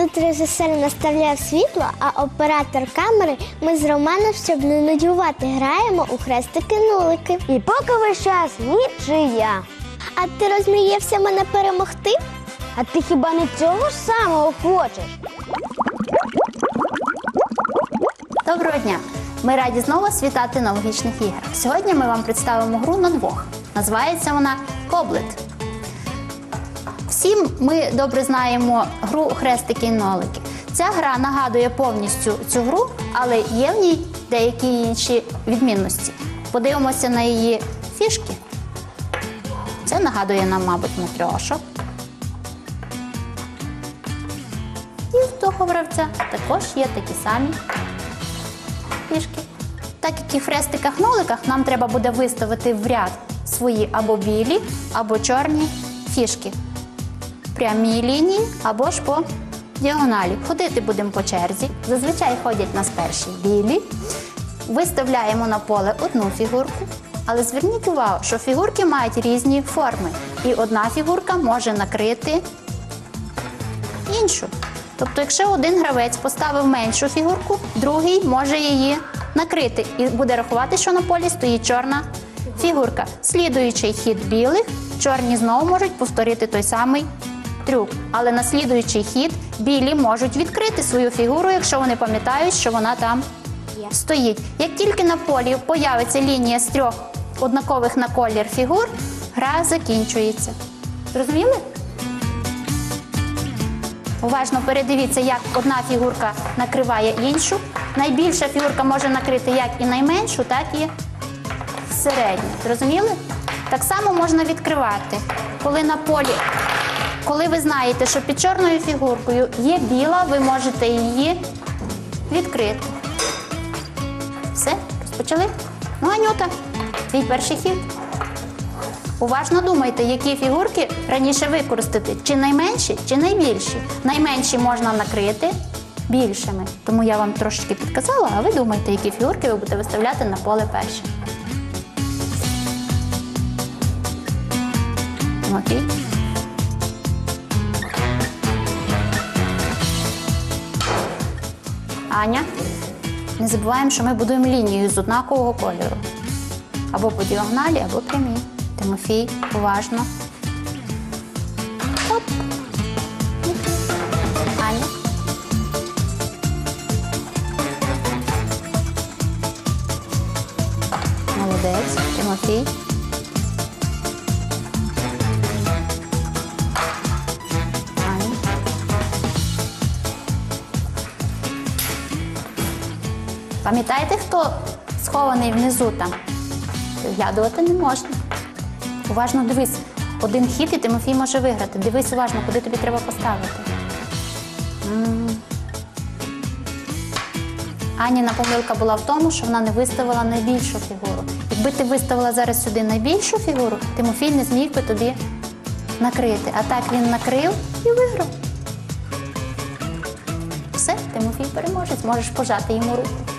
Тут режисер наставляв світло, а оператор камери, ми з Романом, щоб не нудьгувати, граємо у хрестики-нулики. І поки весь час нічия. А ти розмріявся мене перемогти? А ти хіба не цього ж самого хочеш? Доброго дня! Ми раді знову вас вітати на логічних іграх. Сьогодні ми вам представимо гру на двох. Називається вона Коблет. Всі ми добре знаємо гру хрестики і нолики. Ця гра нагадує повністю цю гру, але є в ній деякі інші відмінності. Подивимося на її фішки. Це нагадує нам, мабуть, матрьошок. І в того гравця також є такі самі фішки. Так як і в хрестиках-ноликах нам треба буде виставити в ряд свої або білі, або чорні фішки. Прямій лінії або ж по діагоналі. Ходити будемо по черзі. Зазвичай ходять нас перші білі. Виставляємо на поле одну фігурку. Але зверніть увагу, що фігурки мають різні форми. І одна фігурка може накрити іншу. Тобто, якщо один гравець поставив меншу фігурку, другий може її накрити. І буде рахувати, що на полі стоїть чорна фігурка. Слідуючий хід білих, чорні знову можуть повторити той самий трюк. Але на слідуючий хід білі можуть відкрити свою фігуру, якщо вони пам'ятають, що вона там стоїть. Як тільки на полі появиться лінія з трьох однакових на колір фігур, гра закінчується. Зрозуміли? Уважно передивіться, як одна фігурка накриває іншу. Найбільша фігурка може накрити як і найменшу, так і середню. Зрозуміли? Так само можна відкривати. Коли на полі, коли ви знаєте, що під чорною фігуркою є біла, ви можете її відкрити. Все, розпочали? Ну, Анюта, твій перший хід. Уважно думайте, які фігурки раніше використати, чи найменші, чи найбільші. Найменші можна накрити більшими. Тому я вам трошечки підказала, а ви думайте, які фігурки ви будете виставляти на поле перші. Тимофій. Аня. Не забуваємо, що ми будуємо лінію з однакового кольору. Або по діагоналі, або прямій. Тимофій, уважно. Оп. Аня. Молодець. Тимофій. Пам'ятаєте, хто схований внизу там? Виглядувати не можна. Уважно дивись. Один хід і Тимофій може виграти. Дивись уважно, куди тобі треба поставити. Аніна помилка була в тому, що вона не виставила найбільшу фігуру. Якби ти виставила зараз сюди найбільшу фігуру, Тимофій не зміг би тобі накрити. А так він накрив і виграв. Все, Тимофій переможець, можеш пожати йому руку.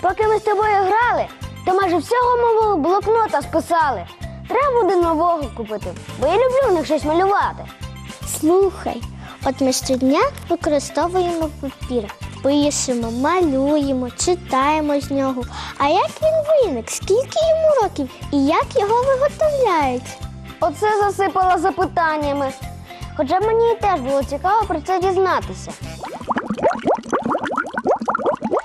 Поки ми з тобою грали, то майже всього мого блокнота списали. Треба буде нового купити, бо я люблю в них щось малювати. Слухай, от ми щодня використовуємо папір, пишемо, малюємо, читаємо з нього. А як він виник? Скільки йому років і як його виготовляють? Оце засипала запитаннями. Хоча мені теж було цікаво про це дізнатися.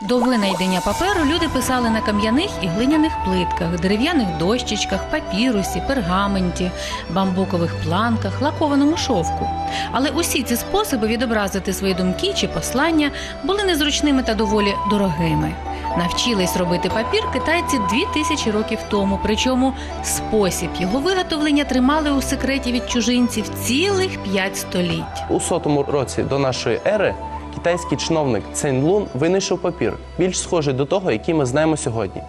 До винайдення паперу люди писали на кам'яних і глиняних плитках, дерев'яних дощечках, папірусі, пергаменті, бамбукових планках, лакованому шовку. Але усі ці способи відобразити свої думки чи послання були незручними та доволі дорогими. Навчились робити папір китайці дві тисячі років тому. Причому спосіб його виготовлення тримали у секреті від чужинців цілих п'ять століть. У сотому році до нашої ери китайський чиновник Цень Лун винайшов папір, більш схожий до того, який ми знаємо сьогодні.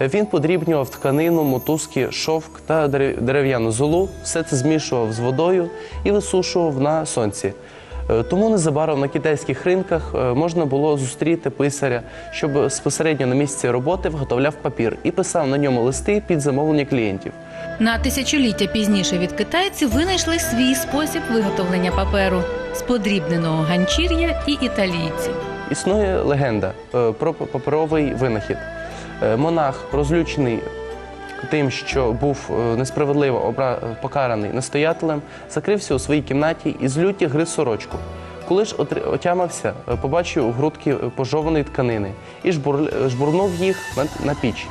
Він подрібнював тканину, мотузки, шовк та дерев'яну золу, все це змішував з водою і висушував на сонці. Е, Тому незабаром на китайських ринках е, можна було зустріти писаря, що безпосередньо на місці роботи виготовляв папір і писав на ньому листи під замовлення клієнтів. На тисячоліття пізніше від китайців винайшли свій спосіб виготовлення паперу з подрібненого ганчір'я і італійці. Існує легенда е, про паперовий винахід. Монах, розлючений тим, що був е, несправедливо покараний настоятелем, закрився у своїй кімнаті і з люті гриз сорочку. Коли ж отямився, е, побачив грудки е, пожованої тканини і жбур- жбурнув їх на, піч.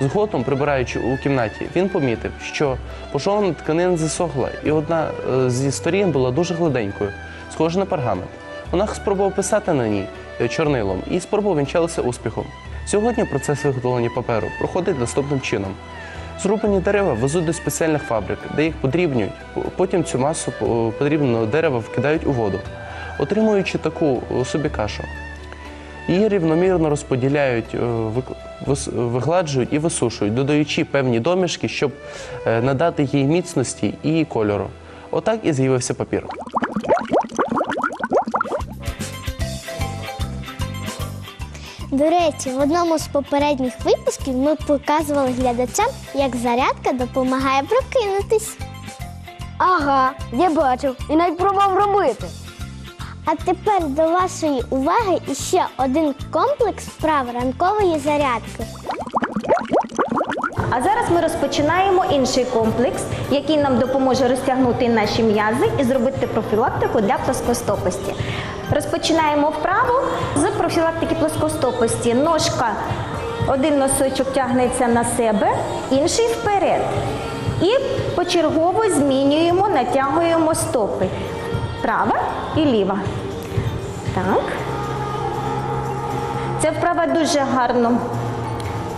Згодом, прибираючи у кімнаті, він помітив, що пожована тканина засохла, і одна зі сторін була дуже гладенькою, схожа на пергамент. Монах спробував писати на ній чорнилом, і спроба вінчалася успіхом. Сьогодні процес виготовлення паперу проходить наступним чином. Зрубані дерева везуть до спеціальних фабрик, де їх подрібнюють. Потім цю масу е, подрібненого дерева вкидають у воду, отримуючи таку е, собі кашу. Її рівномірно розподіляють, е, вигладжують і висушують, додаючи певні домішки, щоб надати їй міцності і кольору. Отак і з'явився папір. До речі, в одному з попередніх випусків ми показували глядачам, як зарядка допомагає прокинутись. Ага, я бачив і навіть пробував робити. А тепер до вашої уваги іще один комплекс вправ ранкової зарядки. А зараз ми розпочинаємо інший комплекс, який нам допоможе розтягнути наші м'язи і зробити профілактику для плоскостопості. Розпочинаємо вправу з профілактики плоскостопості. Ножка, один носочок тягнеться на себе, інший вперед. І почергово змінюємо, натягуємо стопи. Права і ліва. Так. Ця вправа дуже гарно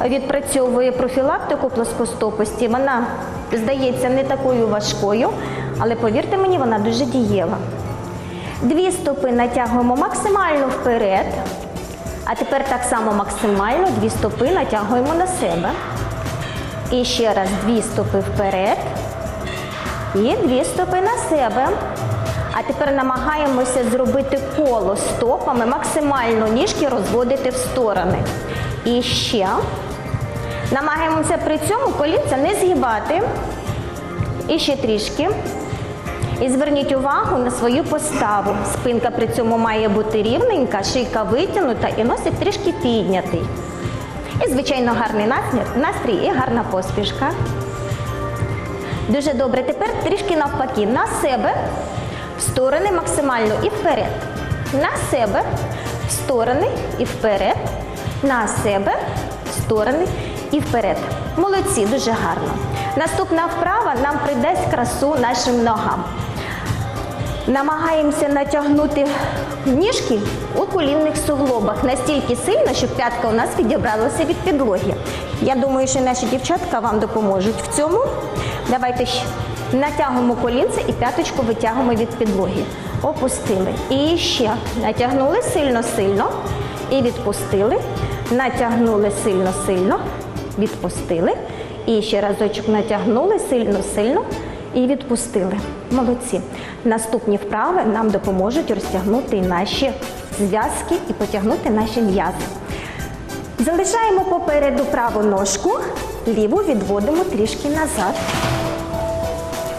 відпрацьовує профілактику плоскостопості. Вона здається не такою важкою, але повірте мені, вона дуже дієва. Дві стопи натягуємо максимально вперед. А тепер так само максимально дві стопи натягуємо на себе. І ще раз дві стопи вперед. І дві стопи на себе. А тепер намагаємося зробити коло стопами, максимально ніжки розводити в сторони. І ще намагаємося при цьому колінця не згибати. І ще трішки. І зверніть увагу на свою поставу. Спинка при цьому має бути рівненька, шийка витягнута і носик трішки піднятий. І, звичайно, гарний настрій- і гарна поспішка. Дуже добре. Тепер трішки навпаки. На себе, в сторони максимально і вперед. На себе, в сторони і вперед. На себе, в сторони і вперед. Молодці, дуже гарно. Наступна вправа нам придасть красу нашим ногам. Намагаємося натягнути ніжки у колінних суглобах настільки сильно, щоб п'ятка у нас відібралася від підлоги. Я думаю, що наші дівчатка вам допоможуть в цьому. Давайте ще натягуємо колінце і п'яточку витягуємо від підлоги. Опустили. І ще натягнули сильно-сильно і відпустили. Натягнули сильно-сильно, відпустили. І ще разочок натягнули сильно-сильно і відпустили. Молодці. Наступні вправи нам допоможуть розтягнути наші зв'язки і потягнути наші м'язи. Залишаємо попереду праву ножку, ліву відводимо трішки назад.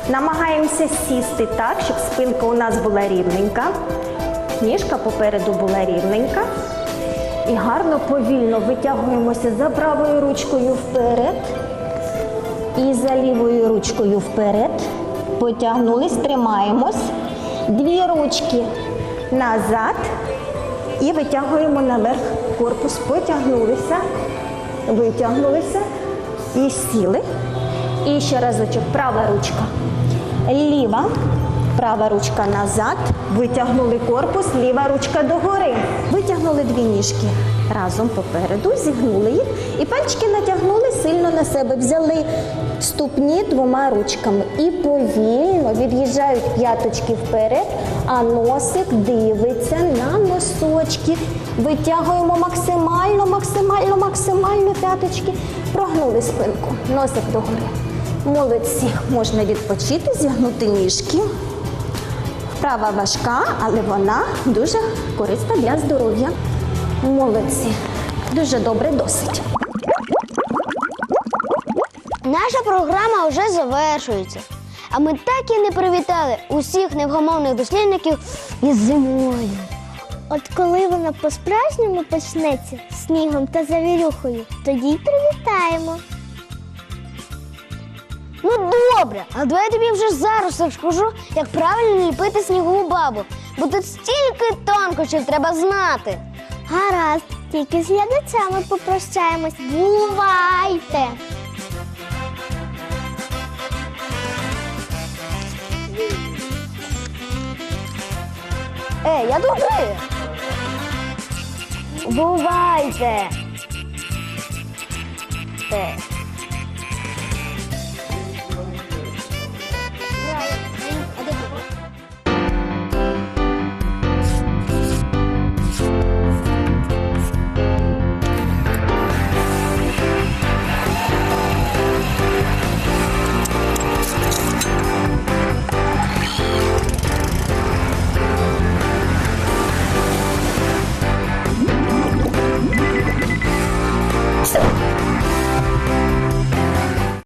Намагаємося сісти так, щоб спинка у нас була рівненька, ніжка попереду була рівненька. І гарно повільно витягуємося за правою ручкою вперед. І за лівою ручкою вперед. Потягнулись, тримаємось. Дві ручки назад. І витягуємо наверх корпус. Потягнулися, витягнулися і сіли. І ще разочок права ручка. Ліва, права ручка назад. Витягнули корпус, ліва ручка догори. Витягнули дві ніжки разом попереду, зігнули їх і пальчики натягнули сильно на себе. Взяли ступні двома ручками і повільно від'їжджають п'яточки вперед, а носик дивиться на носочки. Витягуємо максимально, максимально, максимально п'яточки. Прогнули спинку, носик догори. Молодці, можна відпочити, зігнути ніжки. Вправа важка, але вона дуже корисна для здоров'я. Молодці. Дуже добре, досить. Наша програма вже завершується. А ми так і не привітали усіх невгамовних дослідників із зимою. От коли вона по-справжньому почнеться снігом та завірюхою, тоді й привітаємо. Ну добре, а давай я тобі вже зараз розкажу, як правильно ліпити снігову бабу. Бо тут стільки тонкощів треба знати. Гаразд, тільки з глядачами попрощаємось. Бувайте! Ей, я добре. Бувайте. Е,